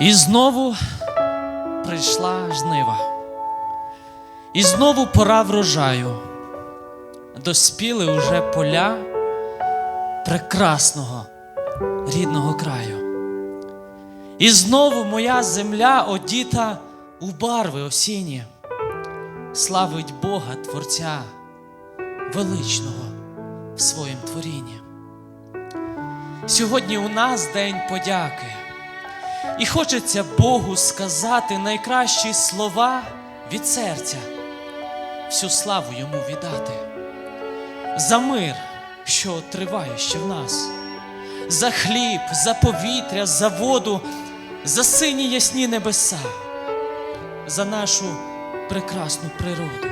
І знову прийшла жнива. І знову пора врожаю. Доспіли уже поля прекрасного рідного краю. І знову моя земля одіта у барви осінні, славить Бога Творця величного в своїм творінні. Сьогодні у нас День подяки. І хочеться Богу сказати найкращі слова від серця, всю славу йому віддати. За мир, що триває ще в нас, за хліб, за повітря, за воду, за сині ясні небеса, за нашу прекрасну природу,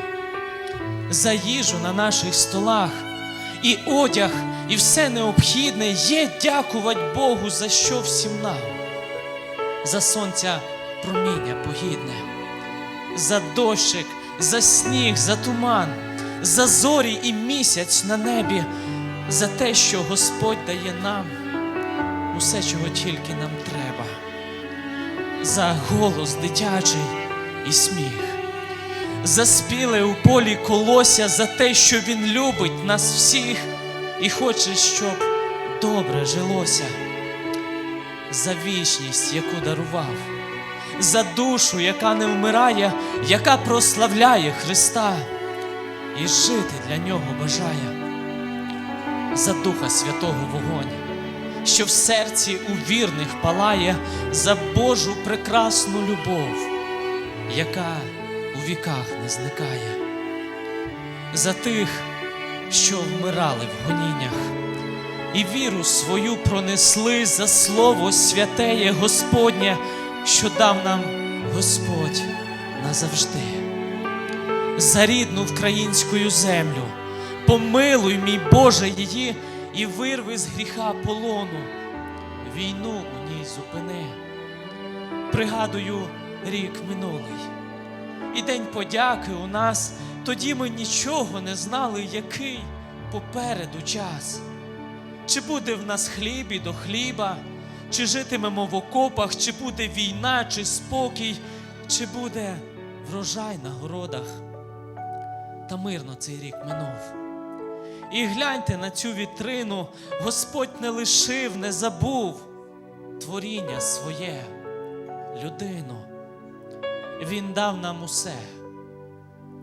за їжу на наших столах, і одяг, і все необхідне є дякувати Богу за що всім нам за сонця проміння погідне, за дощик, за сніг, за туман, за зорі і місяць на небі, за те, що Господь дає нам усе, чого тільки нам треба, за голос дитячий і сміх, за спіле у полі колося, за те, що Він любить нас всіх і хоче, щоб добре жилося за вічність, яку дарував, за душу, яка не вмирає, яка прославляє Христа і жити для нього бажає, за Духа Святого вогонь, що в серці у вірних палає, за Божу прекрасну любов, яка у віках не зникає, за тих, що вмирали в гоніннях і віру свою пронесли за слово святеє Господнє, що дав нам Господь назавжди. За рідну українську землю, помилуй, мій Боже, її і вирви з гріха полону, війну у ній зупини. Пригадую рік минулий, і день подяки у нас, тоді ми нічого не знали, який попереду час. Чи буде в нас хліб і до хліба, чи житимемо в окопах, чи буде війна, чи спокій, чи буде врожай на городах. Та мирно цей рік минув. І гляньте на цю вітрину, Господь не лишив, не забув творіння своє, людину. Він дав нам усе,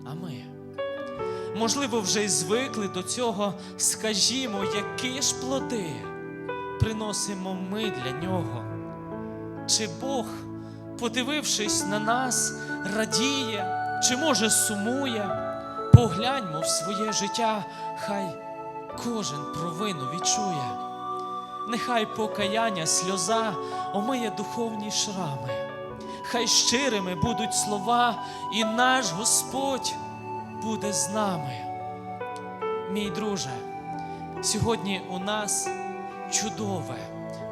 а ми. Можливо, вже й звикли до цього, скажімо, які ж плоди приносимо ми для нього. Чи Бог, подивившись на нас, радіє, чи може сумує, погляньмо в своє життя, хай кожен провину відчує, нехай покаяння, сльоза омиє духовні шрами, хай щирими будуть слова, і наш Господь буде з нами. Мій друже, сьогодні у нас чудове,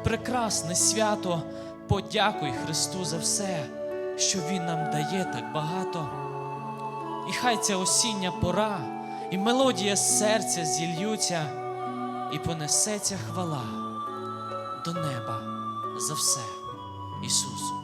прекрасне свято. Подякуй Христу за все, що Він нам дає так багато. І хай ця осіння пора і мелодія серця зільються, і понесеться хвала до неба за все Ісусу.